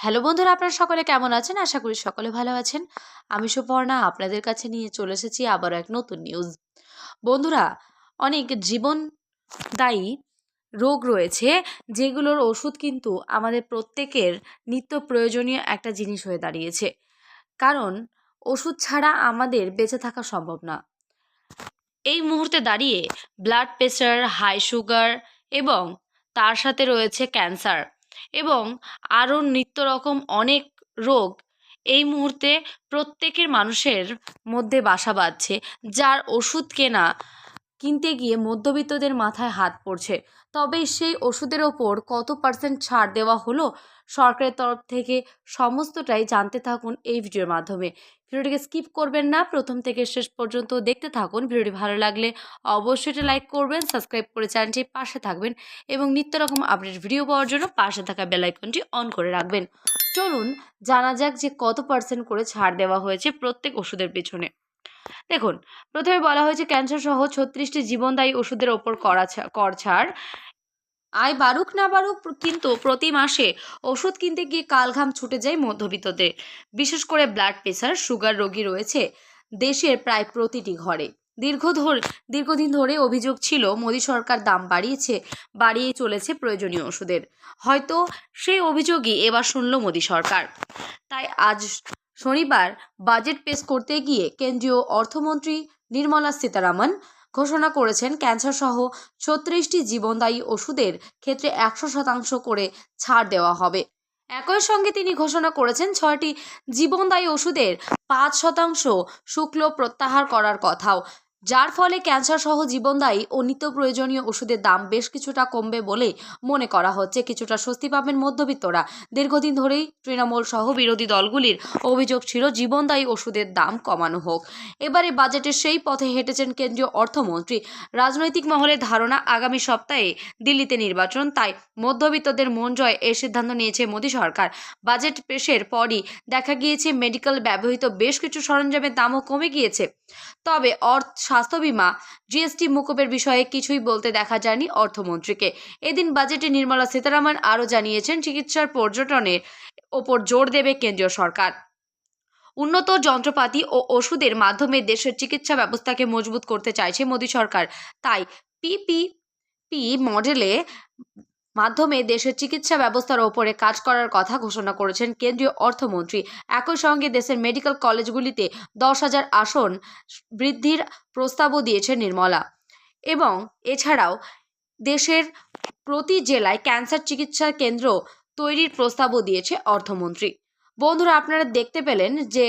Hello বন্ধুরা, আপনারা সকলে কেমন আছেন? আশা করি সকলে ভালো আছেন। আমি সুপর্ণা, আপনাদের কাছে নিয়ে চলে এসেছি আবারও এক নতুন নিউজ বন্ধুরা, অনেক জীবনদায়ী রোগ রয়েছে, যেগুলোর ওষুধ কিন্তু আমাদের প্রত্যেকের নিত্য প্রয়োজনীয় একটা জিনিস হয়ে দাঁড়িয়েছে। কারণ, ওষুধ ছাড়া আমাদের বেঁচে থাকা সম্ভব না। এই মুহূর্তে দাঁড়িয়ে ব্লাড প্রেশার হাই সুগার এবং তার সাথে রয়েছে ক্যান্সার এবং আরও নিত্য রকম অনেক রোগ এই মুহূর্তে প্রত্যেকের মানুষের মধ্যে বাসা বাঁধছে। যার ওষুধ কেনা কিনতে গিয়ে মধ্যবিত্তদের মাথায় হাত পড়ছে। তবে সেই ওষুধের ওপর কত পার্সেন্ট ছাড় দেওয়া হলো, সরকারের তরফ থেকে সমস্তটাই জানতে থাকুন এই ভিডিওর মাধ্যমে। ভিডিওটিকে স্কিপ করবেন না, প্রথম থেকে শেষ পর্যন্ত দেখতে থাকুন। ভিডিওটি ভালো লাগলে অবশ্যই এটা লাইক করবেন, সাবস্ক্রাইব করে চ্যানেলটির পাশে থাকবেন এবং নিত্য রকম আপডেট ভিডিও পাওয়ার জন্য পাশে থাকা বেল আইকনটি অন করে রাখবেন। চলুন, জানা যাক যে কত পার্সেন্ট করে ছাড় দেওয়া হয়েছে প্রত্যেক ওষুধের পেছনে। দেখুন, প্রথমে বলা হয়েছে ক্যান্সার সহ ছত্রিশটি জীবনদায়ী ওষুধের ওপর করা ছাড়। আয় বাড়ুক না বাড়ুক কিন্তু প্রতি মাসে ওষুধ কিনতে গিয়ে কালঘাম ছুটে যায় মধ্যবিত্তদের। বিশেষ করে ব্লাড প্রেশার সুগার রোগী রয়েছে দেশের প্রায় প্রতিটি ঘরে। দীর্ঘ ধরে, দীর্ঘদিন ধরে অভিযোগ ছিল, মোদী সরকার দাম বাড়িয়েছে বাড়িয়ে চলেছে প্রয়োজনীয় ওষুধের। হয়তো সেই অভিযোগই এবার শুনল মোদী সরকার। তাই আজ শনিবার বাজেট পেশ করতে গিয়ে কেন্দ্রীয় অর্থমন্ত্রী নির্মলা সীতারামন ঘোষণা করেছেন ক্যান্সার সহ ছত্রিশটি জীবনদায়ী ওষুধের ক্ষেত্রে একশো শতাংশ করে ছাড় দেওয়া হবে। একই সঙ্গে তিনি ঘোষণা করেছেন ছয়টি জীবনদায়ী ওষুধের পাঁচ শতাংশ শুক্ল প্রত্যাহার করার কথাও। যার ফলে ক্যান্সার সহ জীবনদায়ী ও নিত্য প্রয়োজনীয় ওষুধের দাম বেশ কিছুটা কমবে বলে মনে করা হচ্ছে। কিছুটা স্বস্তি পাবেন মধ্যবিত্তরা। দীর্ঘদিন ধরেই তৃণমূল সহ বিরোধী দলগুলির অভিযোগ ছিল, জীবনদায়ী ওষুধের দাম কমানো হোক। এবারে বাজেটের সেই পথে হেঁটেছেন কেন্দ্রীয় অর্থমন্ত্রী। রাজনৈতিক মহলের ধারণা, আগামী সপ্তাহে দিল্লিতে নির্বাচন, তাই মধ্যবিত্তদের মন জয় এর সিদ্ধান্ত নিয়েছে মোদী সরকার। বাজেট পেশের পরই দেখা গিয়েছে, মেডিকেল ব্যবহৃত বেশ কিছু সরঞ্জামের দামও কমে গিয়েছে। তবে অর্থ স্বাস্থ্য বিমা, জিএসটি মুকুবের বিষয়ে কিছুই বলতে দেখা যায়নি অর্থমন্ত্রীকে। এদিন বাজেটে নির্মলা সীতারামন আরও জানিয়েছেন, চিকিৎসার পর্যটনের ওপর জোর দেবে কেন্দ্রীয় সরকার। উন্নত যন্ত্রপাতি ও ওষুধের মাধ্যমে দেশের চিকিৎসা ব্যবস্থাকে মজবুত করতে চাইছে মোদী সরকার। তাই পিপি পি মডেলে মাধ্যমে দেশের চিকিৎসা ব্যবস্থার ওপরে কাজ করার কথা ঘোষণা করেছেন কেন্দ্রীয় অর্থমন্ত্রী। একই সঙ্গে দেশের মেডিকেল কলেজগুলিতে দশ হাজার আসন বৃদ্ধির প্রস্তাবও দিয়েছে নির্মলা। এবং এছাড়াও দেশের প্রতি জেলায় ক্যান্সার চিকিৎসা কেন্দ্র তৈরির প্রস্তাবও দিয়েছে অর্থমন্ত্রী। বন্ধুরা, আপনারা দেখতে পেলেন যে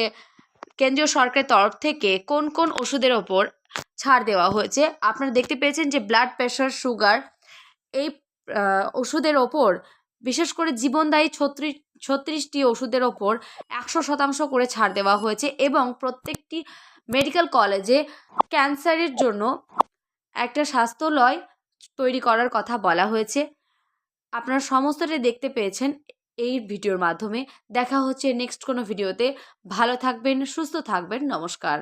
কেন্দ্রীয় সরকারের তরফ থেকে কোন কোন ওষুধের ওপর ছাড় দেওয়া হয়েছে। আপনারা দেখতে পেয়েছেন যে ব্লাড প্রেশার সুগার এই ওষুধের ওপর, বিশেষ করে জীবনদায়ী ছত্রিশ ছত্রিশটি ওষুধের ওপর একশো শতাংশ করে ছাড় দেওয়া হয়েছে এবং প্রত্যেকটি মেডিকেল কলেজে ক্যান্সারের জন্য একটা স্বাস্থ্যলয় তৈরি করার কথা বলা হয়েছে। আপনারা সমস্তটাই দেখতে পেয়েছেন এই ভিডিওর মাধ্যমে। দেখা হচ্ছে নেক্সট কোনো ভিডিওতে ভালো থাকবেন, সুস্থ থাকবেন। নমস্কার।